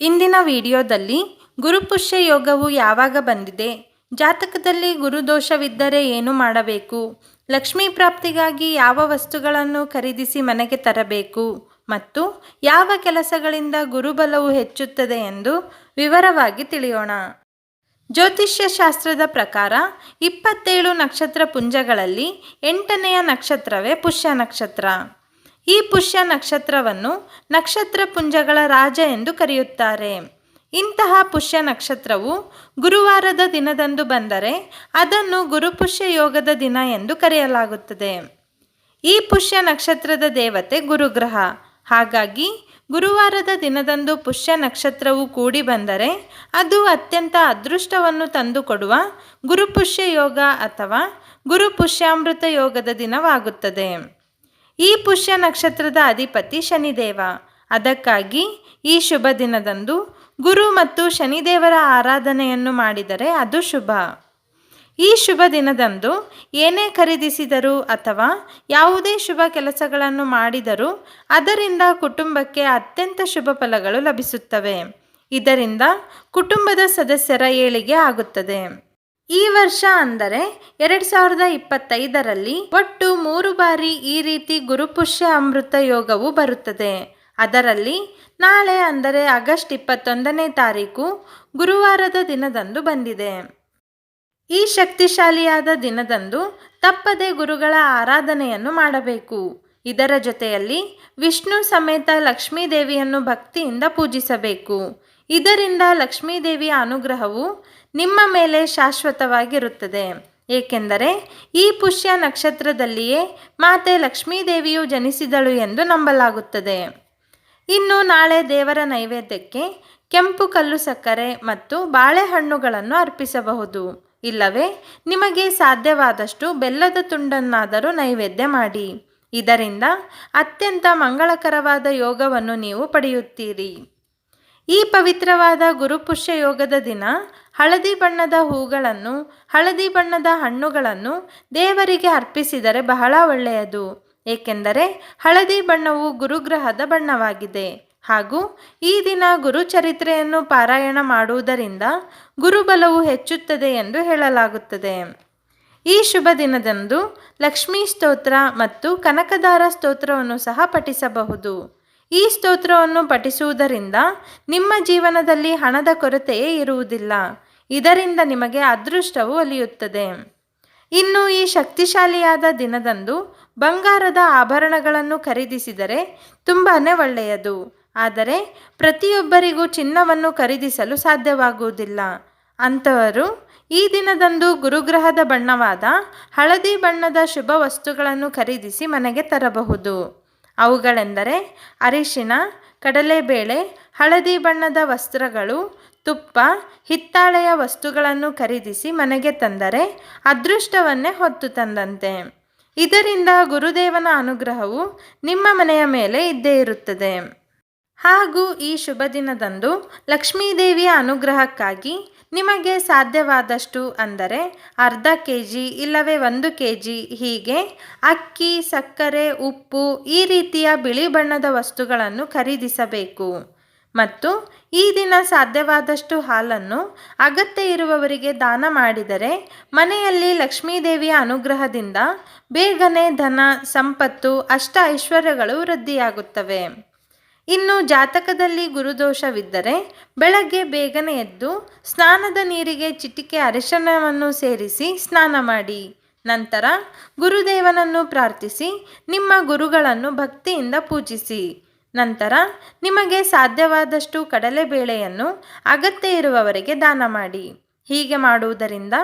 ಇಂದಿನ ವಿಡಿಯೋದಲ್ಲಿ ಗುರುಪುಷ್ಯ ಯೋಗವು ಯಾವಾಗ ಬಂದಿದೆ? ಜಾತಕದಲ್ಲಿ ಗುರುದೋಷವಿದ್ದರೆ ಏನು ಮಾಡಬೇಕು? ಲಕ್ಷ್ಮೀ ಪ್ರಾಪ್ತಿಗಾಗಿ ಯಾವ ವಸ್ತುಗಳನ್ನು ಖರೀದಿಸಿ ಮನೆಗೆ ತರಬೇಕು? ಮತ್ತು ಯಾವ ಕೆಲಸಗಳಿಂದ ಗುರುಬಲವು ಹೆಚ್ಚುತ್ತದೆ ಎಂದು ವಿವರವಾಗಿ ತಿಳಿಯೋಣ. ಜ್ಯೋತಿಷ್ಯ ಶಾಸ್ತ್ರದ ಪ್ರಕಾರ, ಇಪ್ಪತ್ತೇಳು ನಕ್ಷತ್ರ ಪುಂಜಗಳಲ್ಲಿ ಎಂಟನೆಯ ನಕ್ಷತ್ರವೇ ಪುಷ್ಯ ನಕ್ಷತ್ರ. ಈ ಪುಷ್ಯ ನಕ್ಷತ್ರವನ್ನು ನಕ್ಷತ್ರ ಪುಂಜಗಳ ರಾಜ ಎಂದು ಕರೆಯುತ್ತಾರೆ. ಇಂತಹ ಪುಷ್ಯ ನಕ್ಷತ್ರವು ಗುರುವಾರದ ದಿನದಂದು ಬಂದರೆ ಅದನ್ನು ಗುರುಪುಷ್ಯ ಯೋಗದ ದಿನ ಎಂದು ಕರೆಯಲಾಗುತ್ತದೆ. ಈ ಪುಷ್ಯ ನಕ್ಷತ್ರದ ದೇವತೆ ಗುರುಗ್ರಹ. ಹಾಗಾಗಿ ಗುರುವಾರದ ದಿನದಂದು ಪುಷ್ಯ ನಕ್ಷತ್ರವು ಕೂಡಿ ಬಂದರೆ ಅದು ಅತ್ಯಂತ ಅದೃಷ್ಟವನ್ನು ತಂದುಕೊಡುವ ಗುರುಪುಷ್ಯ ಯೋಗ ಅಥವಾ ಗುರುಪುಷ್ಯಾಮೃತ ಯೋಗದ ದಿನವಾಗುತ್ತದೆ. ಈ ಪುಷ್ಯ ನಕ್ಷತ್ರದ ಅಧಿಪತಿ ಶನಿದೇವ. ಅದಕ್ಕಾಗಿ ಈ ಶುಭ ದಿನದಂದು ಗುರು ಮತ್ತು ಶನಿದೇವರ ಆರಾಧನೆಯನ್ನು ಮಾಡಿದರೆ ಅದು ಶುಭ. ಈ ಶುಭ ದಿನದಂದು ಏನೇ ಖರೀದಿಸಿದರೂ ಅಥವಾ ಯಾವುದೇ ಶುಭ ಕೆಲಸಗಳನ್ನು ಮಾಡಿದರೂ ಅದರಿಂದ ಕುಟುಂಬಕ್ಕೆ ಅತ್ಯಂತ ಶುಭ ಫಲಗಳು ಲಭಿಸುತ್ತವೆ. ಇದರಿಂದ ಕುಟುಂಬದ ಸದಸ್ಯರ ಏಳಿಗೆ ಆಗುತ್ತದೆ. ಈ ವರ್ಷ ಅಂದರೆ ಎರಡ್ ಸಾವಿರದ ಇಪ್ಪತ್ತೈದರಲ್ಲಿ ಒಟ್ಟು ಮೂರು ಬಾರಿ ಈ ರೀತಿ ಗುರುಪುಷ್ಯ ಅಮೃತ ಯೋಗವು ಬರುತ್ತದೆ. ಅದರಲ್ಲಿ ನಾಳೆ ಅಂದರೆ ಆಗಸ್ಟ್ ಇಪ್ಪತ್ತೊಂದನೇ ತಾರೀಕು ಗುರುವಾರದ ದಿನದಂದು ಬಂದಿದೆ. ಈ ಶಕ್ತಿಶಾಲಿಯಾದ ದಿನದಂದು ತಪ್ಪದೆ ಗುರುಗಳ ಆರಾಧನೆಯನ್ನು ಮಾಡಬೇಕು. ಇದರ ಜೊತೆಯಲ್ಲಿ ವಿಷ್ಣು ಸಮೇತ ಲಕ್ಷ್ಮೀದೇವಿಯನ್ನು ಭಕ್ತಿಯಿಂದ ಪೂಜಿಸಬೇಕು. ಇದರಿಂದ ಲಕ್ಷ್ಮೀ ದೇವಿಯ ಅನುಗ್ರಹವು ನಿಮ್ಮ ಮೇಲೆ ಶಾಶ್ವತವಾಗಿರುತ್ತದೆ. ಏಕೆಂದರೆ ಈ ಪುಷ್ಯ ನಕ್ಷತ್ರದಲ್ಲಿಯೇ ಮಾತೆ ಲಕ್ಷ್ಮೀದೇವಿಯು ಜನಿಸಿದಳು ಎಂದು ನಂಬಲಾಗುತ್ತದೆ. ಇನ್ನು ನಾಳೆ ದೇವರ ನೈವೇದ್ಯಕ್ಕೆ ಕೆಂಪು ಕಲ್ಲು ಸಕ್ಕರೆ ಮತ್ತು ಬಾಳೆಹಣ್ಣುಗಳನ್ನು ಅರ್ಪಿಸಬಹುದು. ಇಲ್ಲವೇ, ನಿಮಗೆ ಸಾಧ್ಯವಾದಷ್ಟು ಬೆಲ್ಲದ ತುಂಡನ್ನಾದರೂ ನೈವೇದ್ಯ ಮಾಡಿ. ಇದರಿಂದ ಅತ್ಯಂತ ಮಂಗಳಕರವಾದ ಯೋಗವನ್ನು ನೀವು ಪಡೆಯುತ್ತೀರಿ. ಈ ಪವಿತ್ರವಾದ ಗುರುಪುಷ್ಯ ಯೋಗದ ದಿನ ಹಳದಿ ಬಣ್ಣದ ಹೂಗಳನ್ನು, ಹಳದಿ ಬಣ್ಣದ ಹಣ್ಣುಗಳನ್ನು ದೇವರಿಗೆ ಅರ್ಪಿಸಿದರೆ ಬಹಳ ಒಳ್ಳೆಯದು. ಏಕೆಂದರೆ ಹಳದಿ ಬಣ್ಣವು ಗುರುಗ್ರಹದ ಬಣ್ಣವಾಗಿದೆ. ಹಾಗೂ ಈ ದಿನ ಗುರುಚರಿತ್ರೆಯನ್ನು ಪಾರಾಯಣ ಮಾಡುವುದರಿಂದ ಗುರುಬಲವು ಹೆಚ್ಚುತ್ತದೆ ಎಂದು ಹೇಳಲಾಗುತ್ತದೆ. ಈ ಶುಭ ದಿನದಂದು ಲಕ್ಷ್ಮೀ ಸ್ತೋತ್ರ ಮತ್ತು ಕನಕದಾರ ಸ್ತೋತ್ರವನ್ನು ಸಹ ಪಠಿಸಬಹುದು. ಈ ಸ್ತೋತ್ರವನ್ನು ಪಠಿಸುವುದರಿಂದ ನಿಮ್ಮ ಜೀವನದಲ್ಲಿ ಹಣದ ಕೊರತೆಯೇ ಇರುವುದಿಲ್ಲ. ಇದರಿಂದ ನಿಮಗೆ ಅದೃಷ್ಟವು ಒಲಿಯುತ್ತದೆ ಇನ್ನು ಈ ಶಕ್ತಿಶಾಲಿಯಾದ ದಿನದಂದು ಬಂಗಾರದ ಆಭರಣಗಳನ್ನು ಖರೀದಿಸಿದರೆ ತುಂಬಾ ಒಳ್ಳೆಯದು. ಆದರೆ ಪ್ರತಿಯೊಬ್ಬರಿಗೂ ಚಿನ್ನವನ್ನು ಖರೀದಿಸಲು ಸಾಧ್ಯವಾಗುವುದಿಲ್ಲ. ಅಂಥವರು ಈ ದಿನದಂದು ಗುರುಗ್ರಹದ ಬಣ್ಣವಾದ ಹಳದಿ ಬಣ್ಣದ ಶುಭ ವಸ್ತುಗಳನ್ನು ಖರೀದಿಸಿ ಮನೆಗೆ ತರಬಹುದು. ಅವುಗಳೆಂದರೆ ಅರಿಶಿನ, ಕಡಲೆಬೇಳೆ, ಹಳದಿ ಬಣ್ಣದ ವಸ್ತ್ರಗಳು, ತುಪ್ಪ, ಹಿತ್ತಾಳೆಯ ವಸ್ತುಗಳನ್ನು ಖರೀದಿಸಿ ಮನೆಗೆ ತಂದರೆ ಅದೃಷ್ಟವನ್ನೇ ಹೊತ್ತು ತಂದಂತೆ. ಇದರಿಂದ ಗುರುದೇವನ ಅನುಗ್ರಹವು ನಿಮ್ಮ ಮನೆಯ ಮೇಲೆ ಇದ್ದೇ ಇರುತ್ತದೆ. ಹಾಗೂ ಈ ಶುಭ ದಿನದಂದು ಲಕ್ಷ್ಮೀದೇವಿಯ ಅನುಗ್ರಹಕ್ಕಾಗಿ ನಿಮಗೆ ಸಾಧ್ಯವಾದಷ್ಟು ಅಂದರೆ ಅರ್ಧ ಕೆ ಜಿ ಇಲ್ಲವೇ ಒಂದು ಕೆ ಜಿ ಹೀಗೆ ಅಕ್ಕಿ, ಸಕ್ಕರೆ, ಉಪ್ಪು ಈ ರೀತಿಯ ಬಿಳಿ ಬಣ್ಣದ ವಸ್ತುಗಳನ್ನು ಖರೀದಿಸಬೇಕು. ಮತ್ತು ಈ ದಿನ ಸಾಧ್ಯವಾದಷ್ಟು ಹಾಲನ್ನು ಅಗತ್ಯ ಇರುವವರಿಗೆ ದಾನ ಮಾಡಿದರೆ ಮನೆಯಲ್ಲಿ ಲಕ್ಷ್ಮೀದೇವಿಯ ಅನುಗ್ರಹದಿಂದ ಬೇಗನೆ ಧನ, ಸಂಪತ್ತು, ಅಷ್ಟ ಐಶ್ವರ್ಯಗಳು ವೃದ್ಧಿಯಾಗುತ್ತವೆ. ಇನ್ನು ಜಾತಕದಲ್ಲಿ ಗುರುದೋಷವಿದ್ದರೆ ಬೆಳಗ್ಗೆ ಬೇಗನೆ ಎದ್ದು ಸ್ನಾನದ ನೀರಿಗೆ ಚಿಟಿಕೆ ಅರಿಶಿಣವನ್ನು ಸೇರಿಸಿ ಸ್ನಾನ ಮಾಡಿ. ನಂತರ ಗುರುದೇವನನ್ನು ಪ್ರಾರ್ಥಿಸಿ, ನಿಮ್ಮ ಗುರುಗಳನ್ನು ಭಕ್ತಿಯಿಂದ ಪೂಜಿಸಿ. ನಂತರ ನಿಮಗೆ ಸಾಧ್ಯವಾದಷ್ಟು ಕಡಲೆಬೇಳೆಯನ್ನು ಅಗತ್ಯ ಇರುವವರಿಗೆ ದಾನ ಮಾಡಿ. ಹೀಗೆ ಮಾಡುವುದರಿಂದ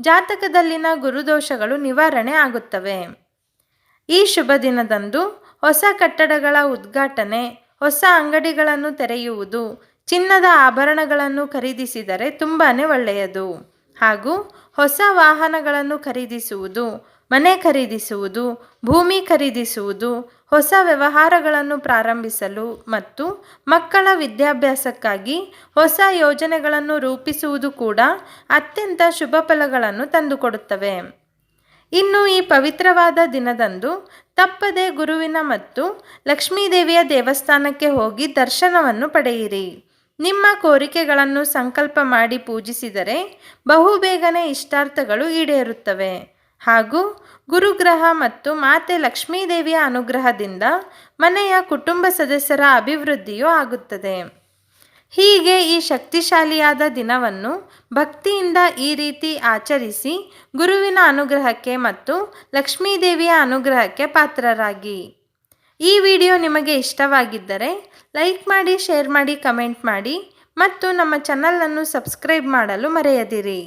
ಜಾತಕದಲ್ಲಿನ ಗುರುದೋಷಗಳು ನಿವಾರಣೆ ಆಗುತ್ತವೆ. ಈ ಶುಭ ದಿನದಂದು ಹೊಸ ಕಟ್ಟಡಗಳ ಉದ್ಘಾಟನೆ ಹೊಸ ಅಂಗಡಿಗಳನ್ನು ತೆರೆಯುವುದು, ಚಿನ್ನದ ಆಭರಣಗಳನ್ನು ಖರೀದಿಸಿದರೆ ತುಂಬಾ ಒಳ್ಳೆಯದು. ಹಾಗೂ ಹೊಸ ವಾಹನಗಳನ್ನು ಖರೀದಿಸುವುದು, ಮನೆ ಖರೀದಿಸುವುದು, ಭೂಮಿ ಖರೀದಿಸುವುದು, ಹೊಸ ವ್ಯವಹಾರಗಳನ್ನು ಪ್ರಾರಂಭಿಸಲು ಮತ್ತು ಮಕ್ಕಳ ವಿದ್ಯಾಭ್ಯಾಸಕ್ಕಾಗಿ ಹೊಸ ಯೋಜನೆಗಳನ್ನು ರೂಪಿಸುವುದು ಕೂಡ ಅತ್ಯಂತ ಶುಭ ಫಲಗಳನ್ನು ತಂದುಕೊಡುತ್ತವೆ. ಇನ್ನು ಈ ಪವಿತ್ರವಾದ ದಿನದಂದು ತಪ್ಪದೆ ಗುರುವಿನ ಮತ್ತು ಲಕ್ಷ್ಮೀದೇವಿಯ ದೇವಸ್ಥಾನಕ್ಕೆ ಹೋಗಿ ದರ್ಶನವನ್ನು ಪಡೆಯಿರಿ. ನಿಮ್ಮ ಕೋರಿಕೆಗಳನ್ನು ಸಂಕಲ್ಪ ಮಾಡಿ ಪೂಜಿಸಿದರೆ ಬಹುಬೇಗನೆ ಇಷ್ಟಾರ್ಥಗಳು ಈಡೇರುತ್ತವೆ. ಹಾಗೂ ಗುರುಗ್ರಹ ಮತ್ತು ಮಾತೆ ಲಕ್ಷ್ಮೀದೇವಿಯ ಅನುಗ್ರಹದಿಂದ ಮನೆಯ ಕುಟುಂಬ ಸದಸ್ಯರ ಅಭಿವೃದ್ಧಿಯೂ ಆಗುತ್ತದೆ. ಹೀಗೆ ಈ ಶಕ್ತಿಶಾಲಿಯಾದ ದಿನವನ್ನು ಭಕ್ತಿಯಿಂದ ಈ ರೀತಿ ಆಚರಿಸಿ ಗುರುವಿನ ಅನುಗ್ರಹಕ್ಕೆ ಮತ್ತು ಲಕ್ಷ್ಮೀದೇವಿಯ ಅನುಗ್ರಹಕ್ಕೆ ಪಾತ್ರರಾಗಿ. ಈ ವಿಡಿಯೋ ನಿಮಗೆ ಇಷ್ಟವಾಗಿದ್ದರೆ ಲೈಕ್ ಮಾಡಿ, ಶೇರ್ ಮಾಡಿ, ಕಮೆಂಟ್ ಮಾಡಿ ಮತ್ತು ನಮ್ಮ ಚಾನಲನ್ನು ಸಬ್ಸ್ಕ್ರೈಬ್ ಮಾಡಲು ಮರೆಯದಿರಿ.